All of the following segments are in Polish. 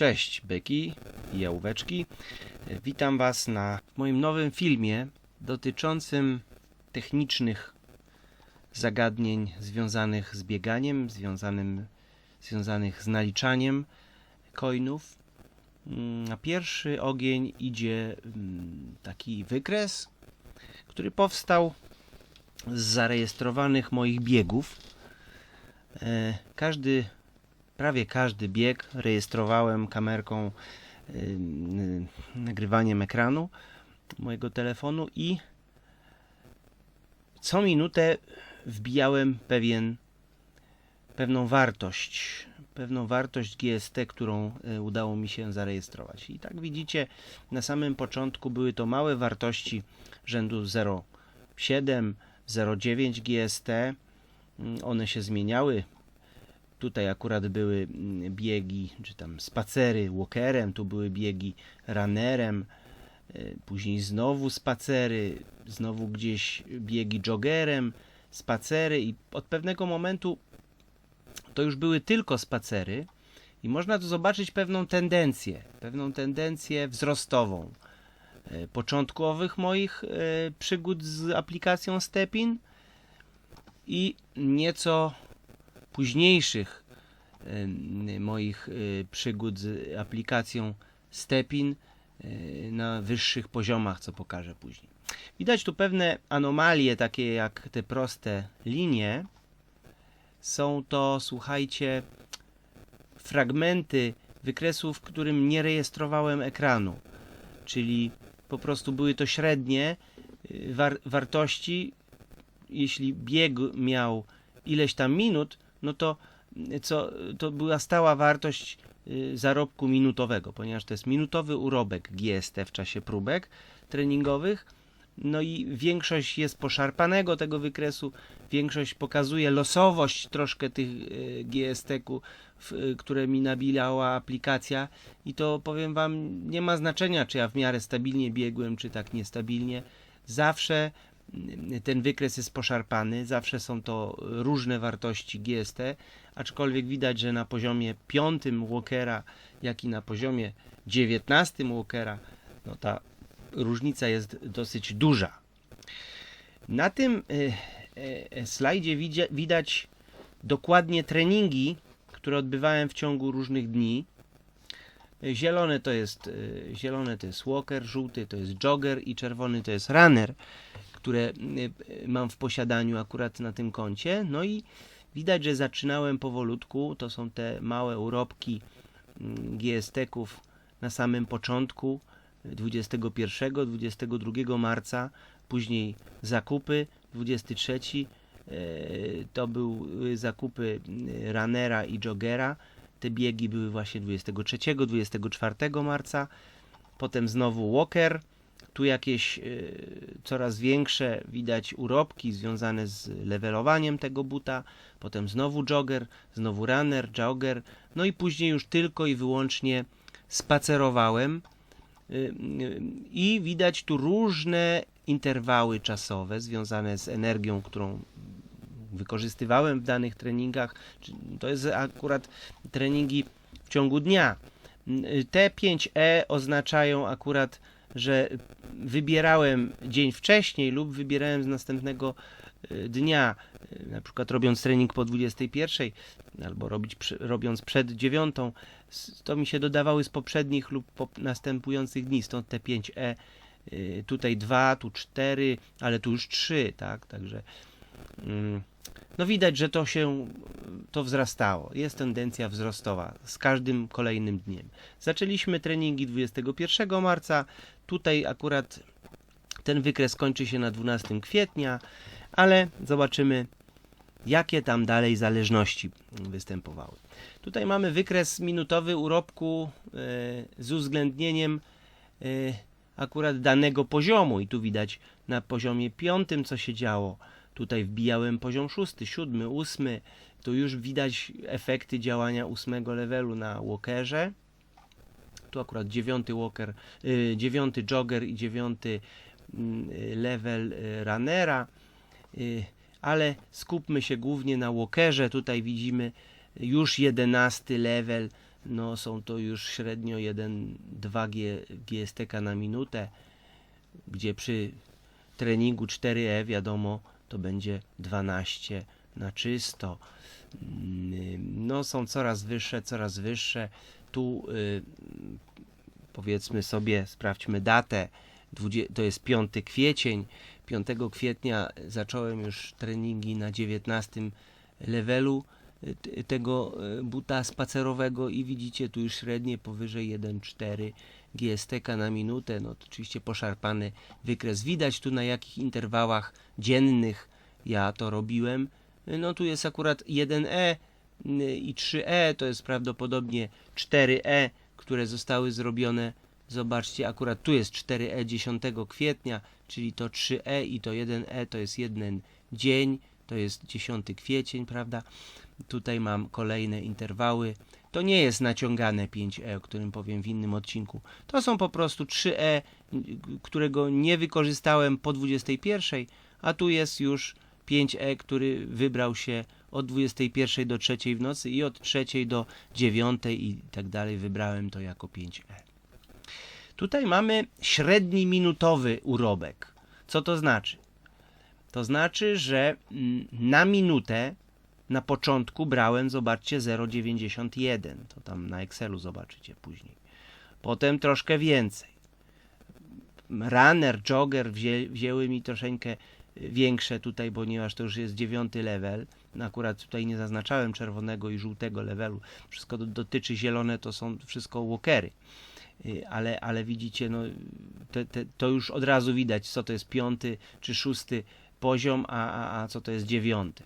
Cześć byki i jałóweczki. Witam Was na moim nowym filmie dotyczącym technicznych zagadnień związanych z bieganiem, związanym, związanych z naliczaniem coinów. Mm, Na pierwszy ogień idzie mm, taki wykres, który powstał z zarejestrowanych moich biegów. E, Każdy prawie każdy bieg rejestrowałem kamerką, y, nagrywaniem ekranu mojego telefonu i co minutę wbijałem pewien, pewną wartość, pewną wartość GST, którą y, udało mi się zarejestrować. I tak widzicie, na samym początku były to małe wartości rzędu 0,7, 0,9 GST. One się zmieniały Tutaj akurat były mm, biegi, czy tam spacery walkerem, tu były biegi runnerem, y, później znowu spacery, znowu gdzieś biegi joggerem, spacery i od pewnego momentu to już były tylko spacery i można tu zobaczyć pewną tendencję, pewną tendencję wzrostową y, początkowych moich y, przygód z aplikacją Stepin i nieco późniejszych moich y, przygód z aplikacją Stepin y, na wyższych poziomach, co pokażę później. Widać tu pewne anomalie, takie jak te proste linie. Są to, słuchajcie, fragmenty wykresu, w którym nie rejestrowałem ekranu. Czyli po prostu były to średnie y, war wartości. Jeśli bieg miał ileś tam minut, no to, co, to była stała wartość y, zarobku minutowego, ponieważ to jest minutowy urobek GST w czasie próbek treningowych. No i większość jest poszarpanego tego wykresu, większość pokazuje losowość troszkę tych y, GST-ku, w- y, które mi nabilała aplikacja i to powiem wam, nie ma znaczenia, czy ja w miarę stabilnie biegłem, czy tak niestabilnie. Zawsze ten wykres jest poszarpany, zawsze są to różne wartości GST, aczkolwiek widać, że na poziomie 5 Walkera, jak i na poziomie 19 Walkera, no ta różnica jest dosyć duża. Na tym e, e, slajdzie widać dokładnie treningi, które odbywałem w ciągu różnych dni. Zielone to jest e, zielone to jest walker, żółty to jest jogger i czerwony to jest runner, które e, e, mam w posiadaniu akurat na tym koncie. No i widać, że zaczynałem powolutku. To są te małe urobki mm, GST-ków na samym początku 21, 22 marca, później zakupy 23 e, to były zakupy e, runnera i joggera. Te biegi były właśnie 23, 24 marca. Potem znowu walker. Tu jakieś e, coraz większe widać urobki związane z levelowaniem tego buta. Potem znowu jogger, znowu runner, jogger. No i później już tylko i wyłącznie spacerowałem. Y, y, I widać tu różne interwały czasowe związane z energią, którą wykorzystywałem w danych treningach. To jest akurat treningi w ciągu dnia. Y, Te 5E oznaczają akurat, że wybierałem dzień wcześniej lub wybierałem z następnego y, dnia, y, na przykład robiąc trening po 21 albo robić, robiąc przed 9, s- to mi się dodawały z poprzednich lub po następujących dni, stąd te 5E, y, tutaj 2, tu 4, ale tu już 3, tak, także mm, no widać, że to się, to wzrastało, jest tendencja wzrostowa z każdym kolejnym dniem. Zaczęliśmy treningi 21 marca, tutaj akurat ten wykres kończy się na 12 kwietnia, ale zobaczymy jakie tam dalej zależności występowały. Tutaj mamy wykres minutowy urobku e, z uwzględnieniem e, akurat danego poziomu i tu widać na poziomie piątym co się działo. Tutaj wbijałem poziom szósty, siódmy, ósmy. Tu już widać efekty działania ósmego levelu na walkerze. Tu akurat dziewiąty walker, y, dziewiąty jogger i dziewiąty mm, y, level y, runnera. Y, ale skupmy się głównie na walkerze. Tutaj widzimy już jedenasty level no są to już średnio 1-2 G- GSTK na minutę, gdzie przy treningu 4E wiadomo to będzie 12 na czysto. Mm, No są coraz wyższe, coraz wyższe. Tu y, powiedzmy sobie, sprawdźmy datę. To jest 5 kwiecień. 5 kwietnia zacząłem już treningi na 19 levelu tego y, buta spacerowego i widzicie tu już średnie powyżej 1,4 GSTK na minutę. No oczywiście poszarpany wykres. Widać tu na jakich interwałach dziennych ja to robiłem. No tu jest akurat 1E y, i 3E, to jest prawdopodobnie 4E, które zostały zrobione. Zobaczcie, akurat tu jest 4E 10 kwietnia, czyli to 3E i to 1E to jest jeden dzień, to jest 10 kwiecień, prawda? Tutaj mam kolejne interwały. To nie jest naciągane 5E, o którym powiem w innym odcinku. To są po prostu 3E, którego nie wykorzystałem po 21, a tu jest już 5E, który wybrał się od 21 do 3 w nocy i od 3 do 9 i tak dalej wybrałem to jako 5E. Tutaj mamy średni minutowy urobek. Co to znaczy? To znaczy, że mm, na minutę na początku brałem, zobaczcie, 0,91. To tam na Excelu zobaczycie później. Potem troszkę więcej. Runner, jogger wzię, wzięły mi troszeczkę większe tutaj, ponieważ to już jest dziewiąty level. Akurat tutaj nie zaznaczałem czerwonego i żółtego levelu. Wszystko do, dotyczy zielone, to są wszystko walkery. Y, Ale, ale widzicie, no, te, te, to już od razu widać, co to jest piąty czy szósty poziom, a, a, a co to jest dziewiąty.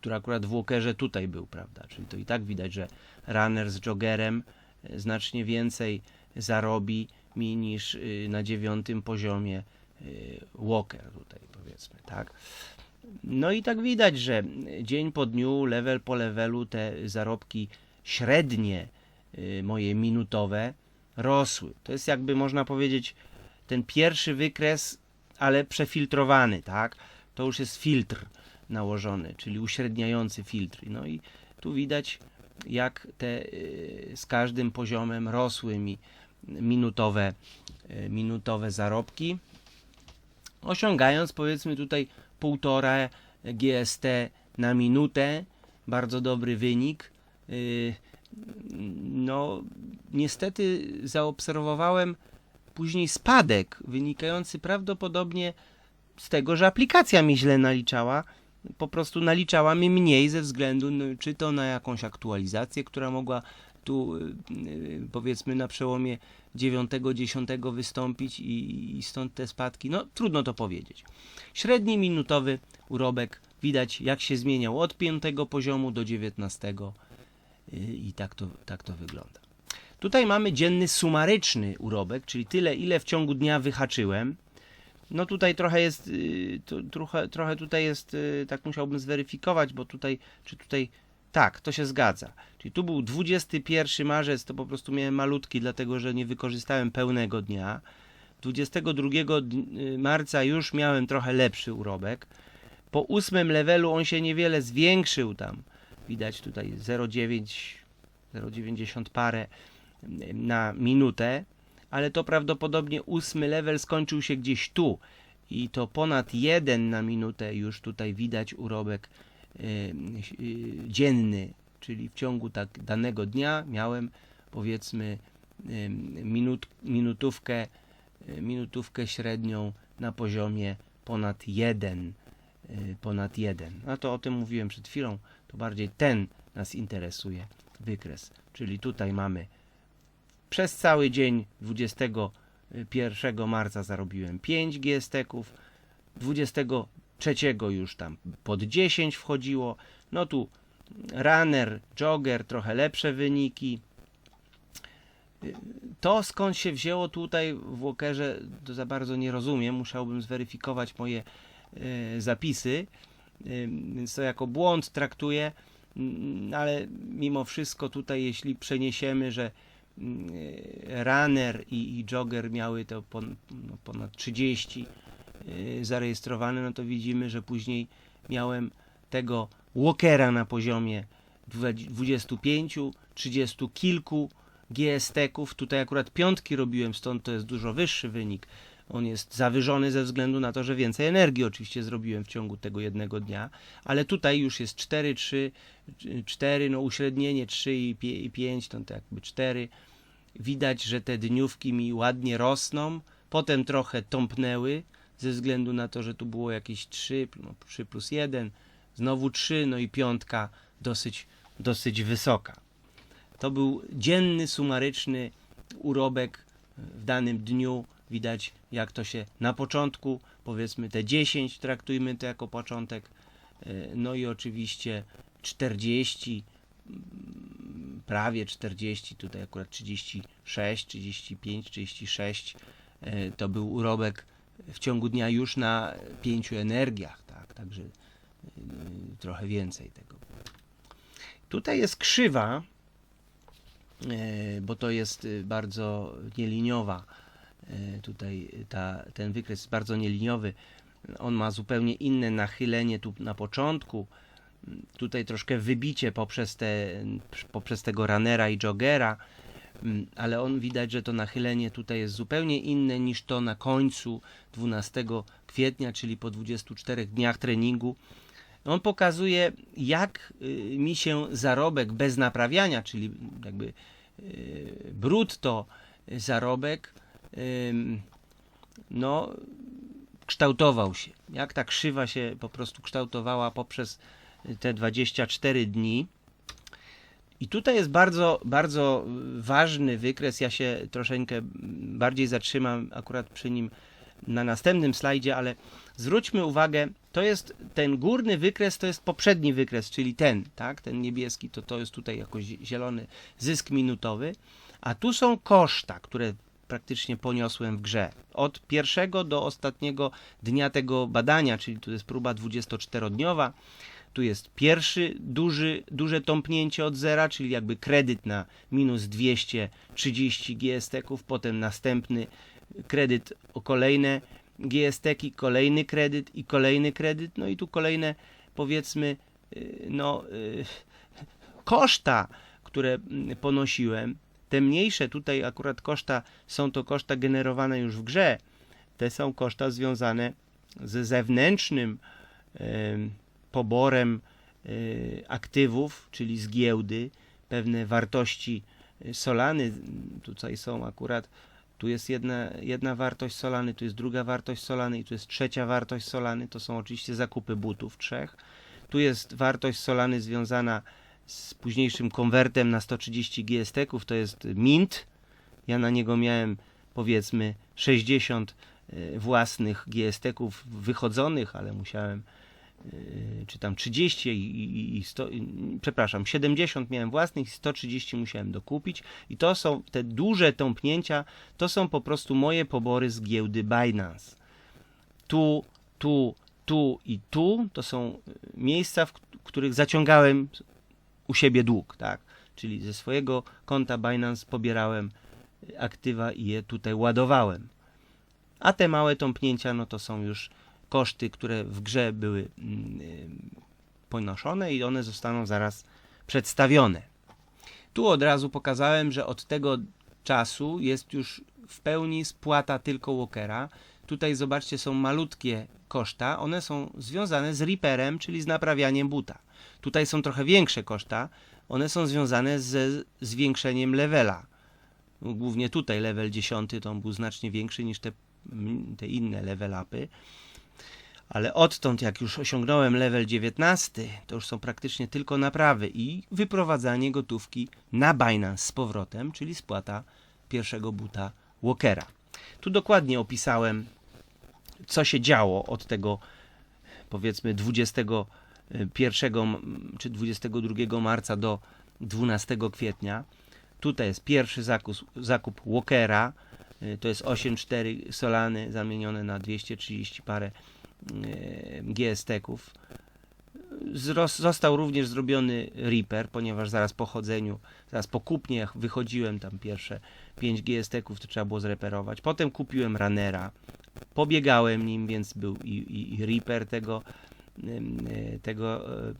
Który akurat w walkerze tutaj był, prawda? Czyli to i tak widać, że runner z joggerem y, znacznie więcej zarobi mi niż y, na dziewiątym poziomie y, walker tutaj powiedzmy, tak? No i tak widać, że dzień po dniu, level po levelu te zarobki średnie y, moje minutowe rosły. To jest jakby można powiedzieć ten pierwszy wykres, ale przefiltrowany, tak? To już jest filtr nałożony, czyli uśredniający filtr. No i tu widać jak te y, z każdym poziomem rosły mi minutowe, y, minutowe zarobki, osiągając powiedzmy tutaj półtora GST na minutę, bardzo dobry wynik. Y, No, niestety zaobserwowałem później spadek wynikający prawdopodobnie z tego, że aplikacja mi źle naliczała. Po prostu naliczała mi mniej ze względu no, czy to na jakąś aktualizację, która mogła tu y, y, powiedzmy na przełomie 9-10 wystąpić i, i stąd te spadki. No trudno to powiedzieć. Średni minutowy urobek widać jak się zmieniał od 5 poziomu do 19 y, i tak to, tak to wygląda. Tutaj mamy dzienny sumaryczny urobek, czyli tyle ile w ciągu dnia wyhaczyłem. No tutaj trochę jest, y, trochę, trochę tutaj jest, y, tak musiałbym zweryfikować, bo tutaj, czy tutaj, tak, to się zgadza. Czyli tu był 21 marzec, to po prostu miałem malutki, dlatego że nie wykorzystałem pełnego dnia. 22 d- y, marca już miałem trochę lepszy urobek. Po ósmym levelu on się niewiele zwiększył tam. Widać tutaj 0,9, 0,90 parę na minutę, ale to prawdopodobnie ósmy level skończył się gdzieś tu. I to ponad jeden na minutę już tutaj widać urobek y, y, dzienny, czyli w ciągu tak danego dnia miałem powiedzmy y, minut, minutówkę, y, minutówkę średnią na poziomie ponad jeden, y, ponad jeden. A to o tym mówiłem przed chwilą, to bardziej ten nas interesuje wykres, czyli tutaj mamy przez cały dzień 21 marca zarobiłem 5 GST-ków, 23 już tam pod 10 wchodziło. No tu runner, jogger, trochę lepsze wyniki. To skąd się wzięło tutaj w Walkerze, to za bardzo nie rozumiem. Musiałbym zweryfikować moje e, zapisy, e, więc to jako błąd traktuję. Mm, Ale mimo wszystko tutaj, jeśli przeniesiemy, że runner i, i jogger miały to pon, no, ponad 30 e, zarejestrowane, no to widzimy, że później miałem tego walkera na poziomie 25, 30 kilku GST-ków. Tutaj akurat piątki robiłem, stąd to jest dużo wyższy wynik. On jest zawyżony ze względu na to, że więcej energii oczywiście zrobiłem w ciągu tego jednego dnia, ale tutaj już jest 4, 3, 4, no uśrednienie 3 i pie- i 5, to jakby 4. Widać, że te dniówki mi ładnie rosną, potem trochę tąpnęły ze względu na to, że tu było jakieś 3, no 3 plus 1, znowu 3, no i piątka dosyć, dosyć wysoka. To był dzienny, sumaryczny urobek w danym dniu. Widać, jak to się na początku, powiedzmy te 10, traktujmy to jako początek, e, no i oczywiście 40, mm, prawie 40, tutaj akurat 36, 35, 36. e, To był urobek w ciągu dnia już na pięciu energiach, tak, także y, trochę więcej tego. Tutaj jest krzywa, e, bo to jest y, bardzo nieliniowa. E, Tutaj ta, ten wykres jest bardzo nieliniowy. On ma zupełnie inne nachylenie tu na początku. Tutaj troszkę wybicie poprzez, te, poprzez tego runnera i joggera, Mm, ale on widać, że to nachylenie tutaj jest zupełnie inne niż to na końcu 12 kwietnia, czyli po 24 dniach treningu. On pokazuje, jak y, mi się zarobek bez naprawiania, czyli jakby y, brutto zarobek, no, kształtował się. Jak ta krzywa się po prostu kształtowała poprzez te 24 dni. I tutaj jest bardzo, bardzo ważny wykres. Ja się troszeczkę bardziej zatrzymam akurat przy nim na następnym slajdzie, ale zwróćmy uwagę, to jest ten górny wykres, to jest poprzedni wykres, czyli ten, tak, ten niebieski, to to jest tutaj jakoś zielony zysk minutowy, a tu są koszta, które praktycznie poniosłem w grze. Od pierwszego do ostatniego dnia tego badania, czyli tu jest próba 24-dniowa, tu jest pierwszy duży, duże tąpnięcie od zera, czyli jakby kredyt na minus 230 GST-ków, potem następny kredyt o kolejne GST-ki, kolejny kredyt i kolejny kredyt, no i tu kolejne powiedzmy y, no y, koszta, które mm, ponosiłem, te mniejsze tutaj akurat koszta są to koszta generowane już w grze, te są koszta związane ze zewnętrznym poborem y, aktywów, czyli z giełdy, pewne wartości y, Solany. Tutaj są akurat, tu jest jedna, jedna wartość Solany, tu jest druga wartość Solany i tu jest trzecia wartość Solany. To są oczywiście zakupy butów trzech. Tu jest wartość Solany związana z późniejszym konwertem na 130 GST-ków, to jest Mint. Ja na niego miałem powiedzmy 60 y, własnych GST-ków wychodzonych, ale musiałem czy tam 30 i, i, i 100, i- przepraszam, 70 miałem własnych i 130 musiałem dokupić i to są te duże tąpnięcia, to są po prostu moje pobory z giełdy Binance. Tu, tu, tu i tu to są y, miejsca, w których zaciągałem u siebie dług, tak? Czyli ze swojego konta Binance pobierałem y, aktywa i je tutaj ładowałem. A te małe tąpnięcia, no to są już koszty, które w grze były mm, y, ponoszone i one zostaną zaraz przedstawione. Tu od razu pokazałem, że od tego czasu jest już w pełni spłata tylko Walkera. Tutaj zobaczcie, są malutkie koszta. One są związane z repairem, czyli z naprawianiem buta. Tutaj są trochę większe koszta. One są związane ze zwiększeniem levela. No, Głównie tutaj level 10 to on był znacznie większy niż te, te inne level upy. Ale odtąd, jak już osiągnąłem level 19, to już są praktycznie tylko naprawy i wyprowadzanie gotówki na Binance z powrotem, czyli spłata pierwszego buta Walkera. Tu dokładnie opisałem, co się działo od tego, powiedzmy, 21 m- czy 22 marca do 12 kwietnia. Tutaj jest pierwszy zakup, zakup Walkera, y, to jest 8,4 Solany zamienione na 230 parę GST-ków. Zros- Został również zrobiony Reaper, ponieważ zaraz po chodzeniu, zaraz po kupnie, wychodziłem tam pierwsze 5 GST-ków, to trzeba było zreperować. Potem kupiłem Runnera, pobiegałem nim, więc był i, i, i Reaper tego y, tego y,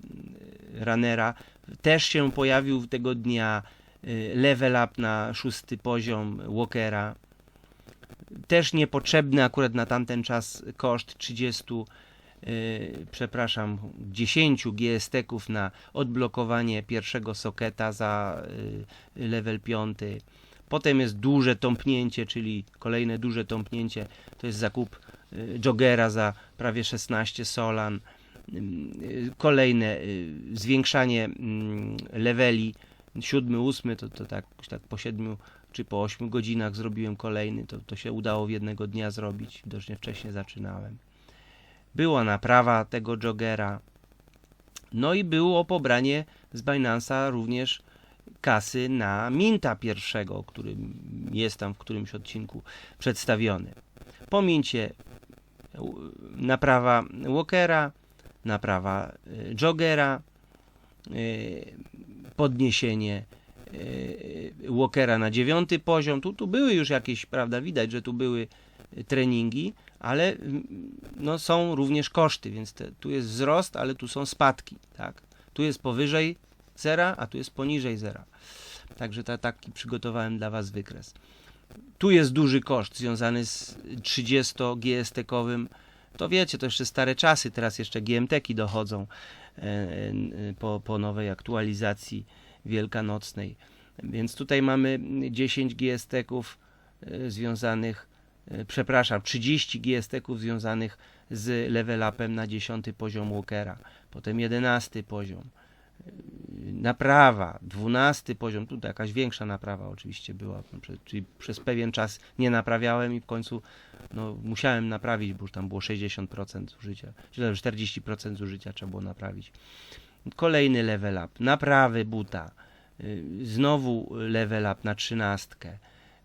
runnera. Też się pojawił tego dnia y, level up na szósty poziom Walkera. Też niepotrzebny akurat na tamten czas koszt 30, y, przepraszam, 10 GST-ków na odblokowanie pierwszego soketa za y, level 5. Potem jest duże tąpnięcie, czyli kolejne duże tąpnięcie, to jest zakup y, Jogera za prawie 16 solan. Kolejne zwiększanie mm, leveli, siódmy, ósmy, to, to tak, tak po siedmiu czy po 8 godzinach zrobiłem kolejny, to, to się udało w jednego dnia zrobić, widocznie wcześniej zaczynałem. Była naprawa tego jogera, no i było pobranie z Binance'a również kasy na Minta pierwszego, o którym jest tam w którymś odcinku przedstawiony. Pomięcie u- naprawa Walkera, naprawa y, Jogera, y, podniesienie Walkera na dziewiąty poziom. Tu, tu były już jakieś, prawda, widać, że tu były y, treningi, ale mm, no, są również koszty, więc te, tu jest wzrost, ale tu są spadki, tak? Tu jest powyżej zera, a tu jest poniżej zera. Także ta, taki przygotowałem dla Was wykres. Tu jest duży koszt związany z 30 GST-kowym. To wiecie, to jeszcze stare czasy, teraz jeszcze GMT-ki dochodzą e, e, po, po nowej aktualizacji wielkanocnej. Więc tutaj mamy 10 GST-ków e, związanych, e, przepraszam, 30 GST-ków związanych z level upem na 10 poziom Walkera, potem 11 poziom, e, naprawa, 12 poziom, tu jakaś większa naprawa oczywiście była, prze- czyli przez pewien czas nie naprawiałem i w końcu no, musiałem naprawić, bo już tam było 60% zużycia, czy tam 40% zużycia trzeba było naprawić. Kolejny level up, naprawy buta, y, znowu level up na 13,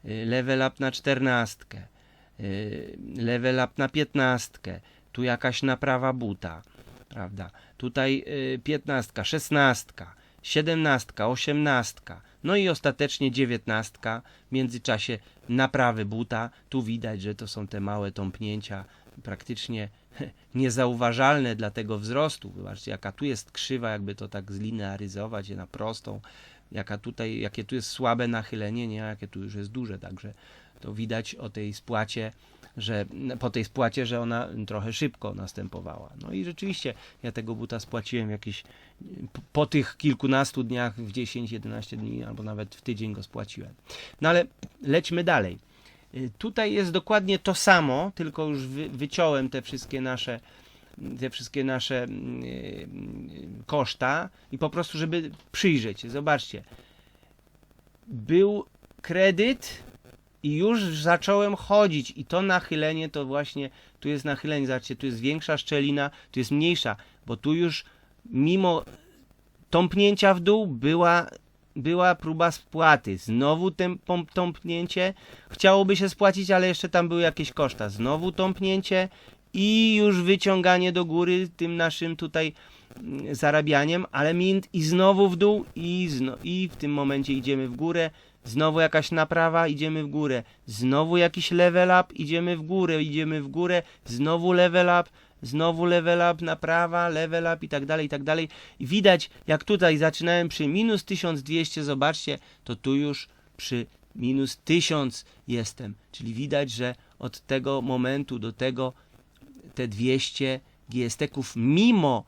y, level up na 14, y, level up na 15, tu jakaś naprawa buta, prawda? Tutaj 15, 16, 17, 18, no i ostatecznie 19. W międzyczasie naprawy buta. Tu widać, że to są te małe tąpnięcia, praktycznie niezauważalne dla tego wzrostu. Zobaczcie, jaka tu jest krzywa, jakby to tak zlinearyzować je na prostą. Jaka tutaj, jakie tu jest słabe nachylenie, nie, jakie tu już jest duże. Także to widać o tej spłacie, że po tej spłacie, że ona trochę szybko następowała. No i rzeczywiście ja tego buta spłaciłem jakieś po- po tych kilkunastu dniach w 10-11 dni albo nawet w tydzień go spłaciłem. No ale lećmy dalej. Y, Tutaj jest dokładnie to samo, tylko już wy, wyciąłem te wszystkie nasze te wszystkie nasze mm, y, koszta i po prostu, żeby przyjrzeć się. Zobaczcie. Był kredyt i już zacząłem chodzić i to nachylenie to właśnie, tu jest nachylenie, zobaczcie, tu jest większa szczelina, tu jest mniejsza, bo tu już mimo tąpnięcia w dół była, była próba spłaty. Znowu pom- tąpnięcie, chciałoby się spłacić, ale jeszcze tam były jakieś koszta. Znowu tąpnięcie i już wyciąganie do góry tym naszym tutaj mm, zarabianiem, ale mint i znowu w dół i, zno, i w tym momencie idziemy w górę. Znowu jakaś naprawa, idziemy w górę. Znowu jakiś level up, idziemy w górę, idziemy w górę. Znowu level up, znowu level up, naprawa, level up i tak dalej, i tak dalej. I widać, jak tutaj zaczynałem przy minus 1200, zobaczcie, to tu już przy minus 1000 jestem. Czyli widać, że od tego momentu do tego te 200 GST-ków mimo,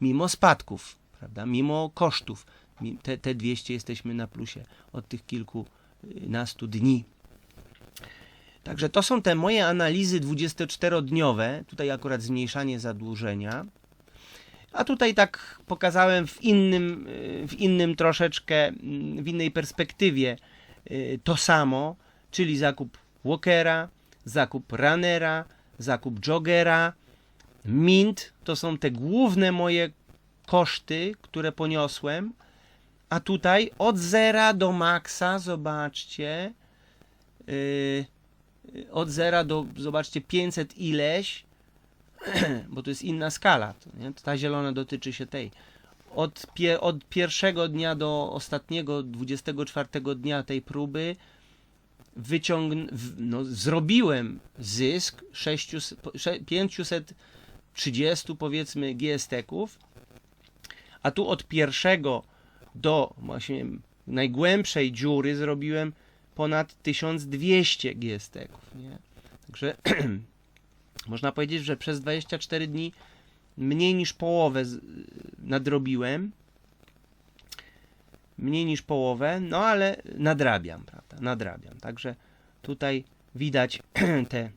mimo spadków, prawda, mimo kosztów, te, te 200 jesteśmy na plusie od tych kilkunastu dni. Także to są te moje analizy 24-dniowe, tutaj akurat zmniejszanie zadłużenia. A tutaj tak pokazałem w innym, w innym troszeczkę, mm, w innej perspektywie y, to samo, czyli zakup Walkera, zakup Runnera, zakup Jogera, Mint, to są te główne moje koszty, które poniosłem. A tutaj od zera do maksa, zobaczcie, yy, od zera do, zobaczcie, 500 ileś, bo to jest inna skala. Nie? Ta zielona dotyczy się tej. Od, pie, od pierwszego dnia do ostatniego, 24 dnia tej próby wyciągn... no, zrobiłem zysk 600, po- sze- 500 30 powiedzmy GST-ków, a tu od pierwszego do właśnie najgłębszej dziury zrobiłem ponad 1200 GST-ków, nie? Także można powiedzieć, że przez 24 dni mniej niż połowę nadrobiłem. Mniej niż połowę, no ale nadrabiam, prawda? Nadrabiam. Także tutaj widać te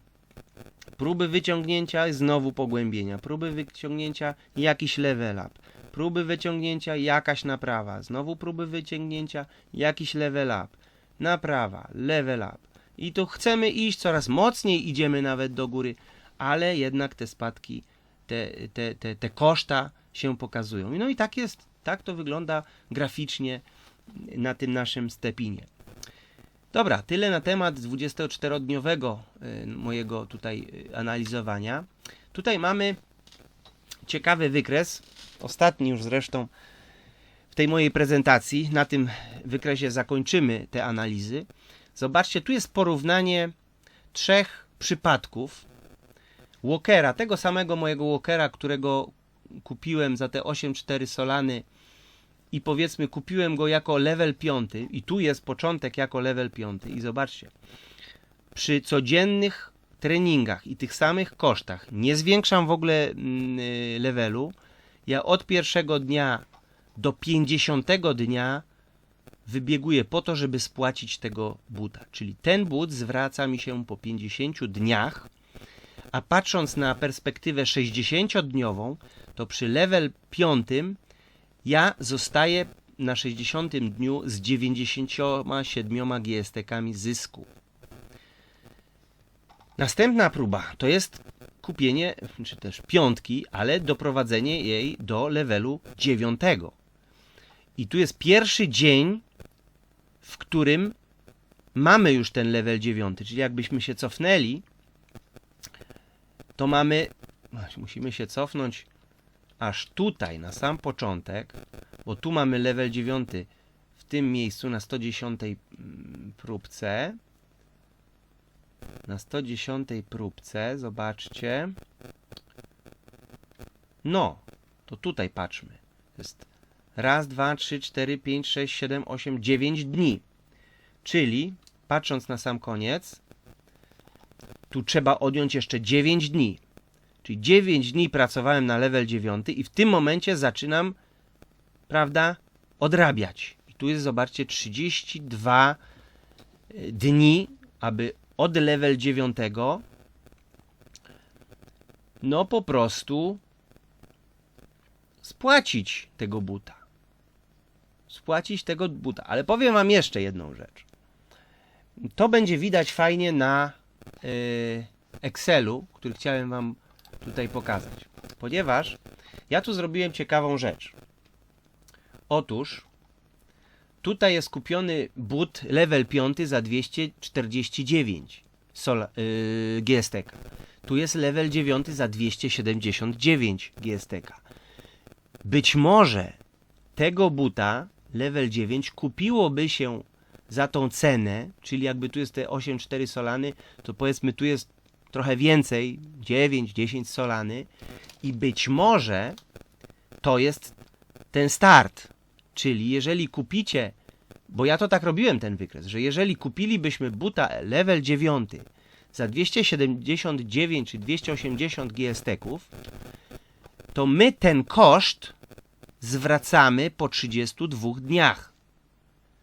próby wyciągnięcia, znowu pogłębienia. Próby wyciągnięcia, jakiś level up. Próby wyciągnięcia, jakaś naprawa. Znowu próby wyciągnięcia, jakiś level up. Naprawa, level up. I tu chcemy iść coraz mocniej, idziemy nawet do góry, ale jednak te spadki, te, te, te, te koszta się pokazują. No i tak jest, tak to wygląda graficznie na tym naszym stepinie. Dobra, tyle na temat 24-dniowego y, mojego tutaj y, analizowania. Tutaj mamy ciekawy wykres, ostatni już zresztą tej mojej prezentacji. Na tym wykresie zakończymy te analizy. Zobaczcie, tu jest porównanie trzech przypadków Walkera, tego samego mojego Walkera, którego kupiłem za te 8,4 solany i powiedzmy kupiłem go jako level 5 i tu jest początek jako level 5 i zobaczcie, przy codziennych treningach i tych samych kosztach nie zwiększam w ogóle mm, y, levelu, ja od pierwszego dnia do 50 dnia wybieguję po to, żeby spłacić tego buta. Czyli ten but zwraca mi się po 50 dniach, a patrząc na perspektywę 60-dniową, to przy level 5 ja zostaję na 60 dniu z 97 GST-kami zysku. Następna próba to jest kupienie, czy też piątki, ale doprowadzenie jej do levelu 9. I tu jest pierwszy dzień, w którym mamy już ten level 9, czyli jakbyśmy się cofnęli, to mamy, musimy się cofnąć aż tutaj, na sam początek, bo tu mamy level 9 w tym miejscu na 110 mm, próbce. Na 110 próbce, zobaczcie. No, to tutaj patrzmy. Jest raz, dwa, trzy, cztery, pięć, sześć, siedem, osiem, dziewięć dni. Czyli, patrząc na sam koniec, tu trzeba odjąć jeszcze 9 dni. Czyli 9 dni pracowałem na level 9 i w tym momencie zaczynam, prawda, odrabiać. I tu jest, zobaczcie, 32 e, dni, aby od level 9 no po prostu spłacić tego buta. Spłacić tego buta. Ale powiem wam jeszcze jedną rzecz. To będzie widać fajnie na yy, Excelu, który chciałem wam tutaj pokazać. Ponieważ ja tu zrobiłem ciekawą rzecz. Otóż tutaj jest kupiony but level 5 za 249 sol, yy, GSTK. Tu jest level 9 za 279 GSTK. Być może tego buta level 9 kupiłoby się za tą cenę, czyli jakby tu jest te 8,4 solany, to powiedzmy tu jest trochę więcej, 9-10 solany i być może to jest ten start. Czyli jeżeli kupicie, bo ja to tak robiłem ten wykres, że jeżeli kupilibyśmy buta level 9 za 279 czy 280 GST-ków, to my ten koszt zwracamy po 32 dniach.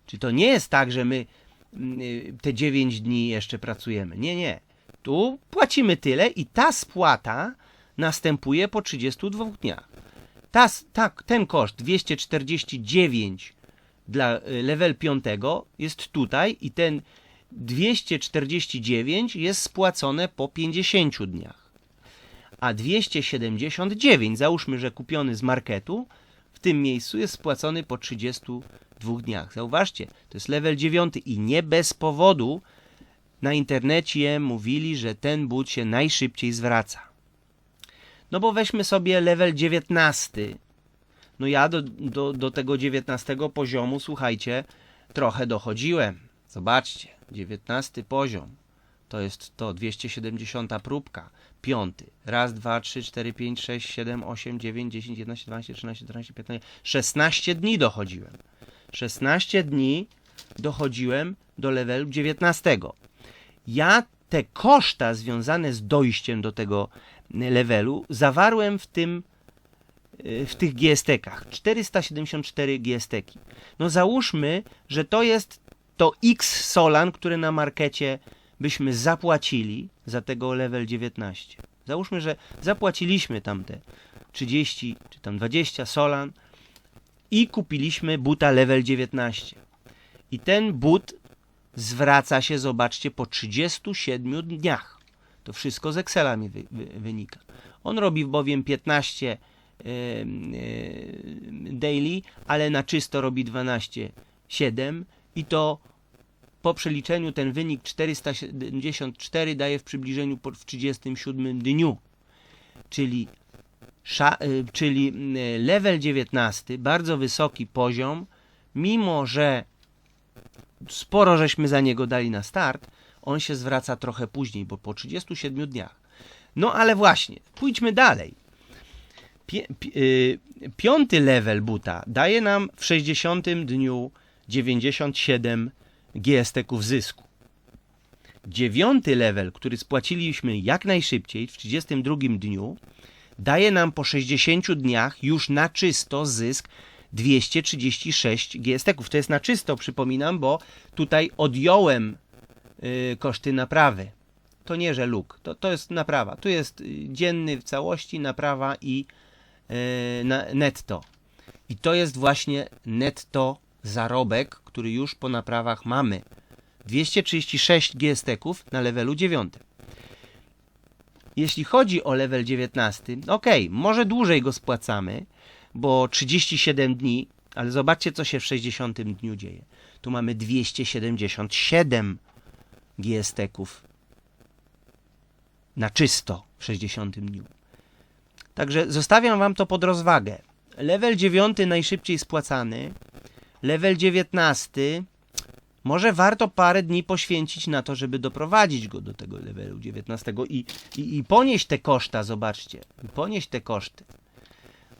Czy to nie jest tak, że my mm, y, te 9 dni jeszcze pracujemy? Nie, nie. Tu płacimy tyle i ta spłata następuje po 32 dniach. Ta, ta, ten koszt 249 dla y, level 5 jest tutaj i ten 249 jest spłacone po 50 dniach. A 279, załóżmy, że kupiony z marketu, w tym miejscu jest spłacony po 32 dniach. Zauważcie, to jest level 9 i nie bez powodu na internecie mówili, że ten but się najszybciej zwraca. No bo weźmy sobie level 19. No ja do, do, do tego 19 poziomu, słuchajcie, trochę dochodziłem. Zobaczcie, 19 poziom. To jest to 270 próbka. Piąty. Raz, dwa, trzy, cztery, pięć, sześć, siedem, osiem, dziewięć, dziesięć, jedenaście, dwanaście, trzynaście, czternaście, piętnaście, 16 dni dochodziłem. 16 dni dochodziłem do levelu 19. Ja te koszta związane z dojściem do tego levelu zawarłem w tym y, w tych GST-kach. 474 GST-ki. No załóżmy, że to jest to X Solan, które na markecie byśmy zapłacili za tego level 19. Załóżmy, że zapłaciliśmy tam te 30 czy tam 20 Solan i kupiliśmy buta level 19. I ten but zwraca się, zobaczcie, po 37 dniach. To wszystko z Excela mi wy, wy, wynika. On robi bowiem 15 e, e, daily, ale na czysto robi 12,7 i to po przeliczeniu ten wynik 474 daje w przybliżeniu w 37 dniu. Czyli, y, czyli y, level 19, bardzo wysoki poziom, mimo że sporo żeśmy za niego dali na start, on się zwraca trochę później, bo po 37 dniach. No ale właśnie, pójdźmy dalej. Pi, y, piąty level buta daje nam w 60 dniu 97 GST-ków zysku. Dziewiąty level, który spłaciliśmy jak najszybciej w 32 dniu, daje nam po 60 dniach już na czysto zysk 236 GST-ków. To jest na czysto, przypominam, bo tutaj odjąłem yy, koszty naprawy. To nie, że luk, to, to jest naprawa. Tu jest y, dzienny w całości, naprawa i yy, netto. I to jest właśnie netto zarobek, który już po naprawach mamy. 236 GST-ków na levelu 9. Jeśli chodzi o level 19, ok, może dłużej go spłacamy, bo 37 dni, ale zobaczcie, co się w 60 dniu dzieje. Tu mamy 277 GST-ków na czysto w 60 dniu. Także zostawiam Wam to pod rozwagę. Level 9 najszybciej spłacany, level 19 może warto parę dni poświęcić na to, żeby doprowadzić go do tego levelu 19 i, i, i ponieść te koszta, zobaczcie, ponieść te koszty.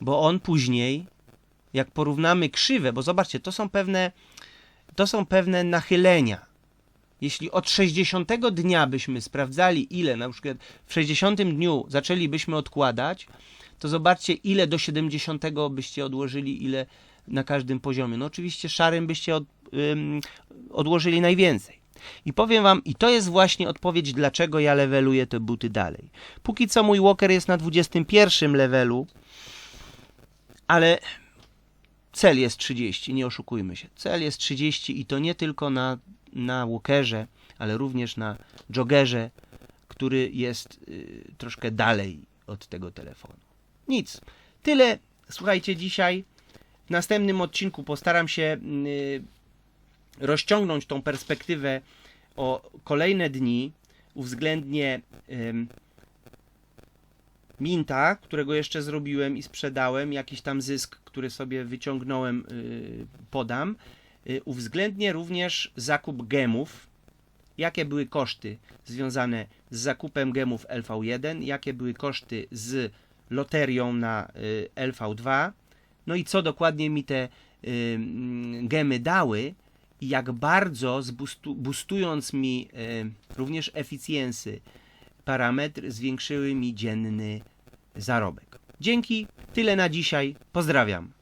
Bo on później, jak porównamy krzywę, bo zobaczcie, to są pewne, to są pewne nachylenia. Jeśli od 60 dnia byśmy sprawdzali, ile na przykład w 60 dniu zaczęlibyśmy odkładać, to zobaczcie, ile do 70 byście odłożyli, ile na każdym poziomie. No oczywiście szarym byście od, ym, odłożyli najwięcej. I powiem wam, i to jest właśnie odpowiedź, dlaczego ja leveluję te buty dalej. Póki co mój walker jest na 21 levelu, ale cel jest 30, nie oszukujmy się. Cel jest 30 i to nie tylko na, na walkerze, ale również na joggerze, który jest y, troszkę dalej od tego telefonu. Nic. Tyle, słuchajcie, dzisiaj. W następnym odcinku postaram się y, rozciągnąć tą perspektywę o kolejne dni, uwzględnię Minta, którego jeszcze zrobiłem i sprzedałem, jakiś tam zysk, który sobie wyciągnąłem, y, podam. Y, uwzględnię również zakup gemów, jakie były koszty związane z zakupem gemów LV1, jakie były koszty z loterią na y, LV2, no i co dokładnie mi te y, gemy dały i jak bardzo zbustu, boostując mi y, również eficjensy parametr zwiększyły mi dzienny zarobek. Dzięki, tyle na dzisiaj. Pozdrawiam.